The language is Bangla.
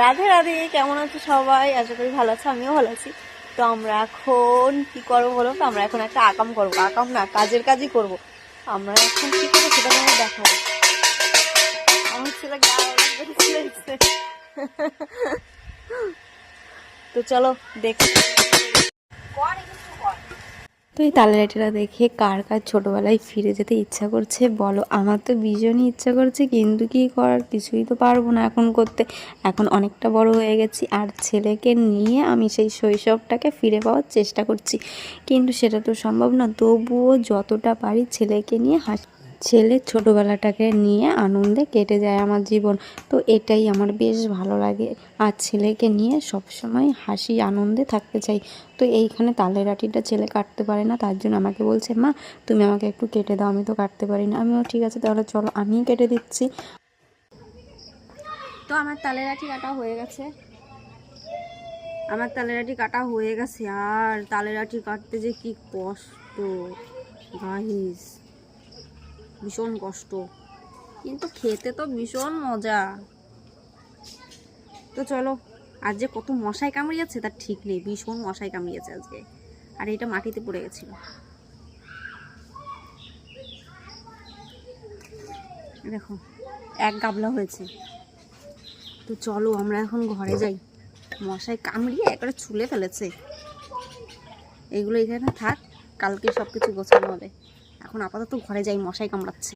রাধে রাধে, কেমন আছো সবাই? আশা করি ভালো আছো, আমিও ভালো আছি। তো আমরা এখন কি করব বলো তো? আমরা এখন একটা আকাম করব। আকাম না, কাজের কাজই করব। আমরা এখন কি করব সেটা তোমার দেখাবো। আমার ছেলে তো চলো, দেখ। তো এই তালেরাটিটা দেখে কার কার ছোটোবেলায় ফিরে যেতে ইচ্ছা করছে বলো? আমার তো ভীষণই ইচ্ছা করছে, কিন্তু কি করার? কিছুই তো পারব না এখন করতে। এখন অনেকটা বড় হয়ে গেছি, আর ছেলেকে নিয়ে আমি সেই শৈশবটাকে ফিরে পাওয়ার চেষ্টা করছি। কিন্তু সেটা তো সম্ভব না, তবুও যতটা পারি ছেলেকে নিয়ে হাস ছেলের ছোটোবেলাটাকে নিয়ে আনন্দে কেটে যায় আমার জীবন। তো এটাই আমার বেশ ভালো লাগে। আর ছেলেকে নিয়ে সবসময় হাসি, আনন্দে থাকতে চাই। তো এইখানে তালের আটিটা ছেলে কাটতে পারে না, তার জন্য আমাকে বলছে, মা, তুমি আমাকে একটু কেটে দাও, আমি তো কাটতে পারি না। আমিও ঠিক আছে, তাহলে চলো, আমিই কেটে দিচ্ছি। তো আমার তালের আটি কাটা হয়ে গেছে। আমার তালের আটি কাটা হয়ে গেছে। আর তালের আটি কাটতে যে কি কষ্ট গাইস ভীষণ কষ্ট। কিন্তু খেতে তো ভীষণ মজা। তো চলো, আর যে কত মশাই কামড়িয়েছে তার ঠিক নেই, ভীষণ মশাই কামড়িয়েছে আজকে। আর এটা মাটিতে পড়ে গেছিল। দেখো, এক গাবলা হয়েছে। তো চলো, আমরা এখন ঘরে যাই। মশাই কামড়িয়ে একবারে ছুলে ফেলেছে। এগুলো এখানে থাক, কালকে সব কিছু গোছানো হবে। এখন আপাতত ঘরে যাই মশাই কামড়াচ্ছে।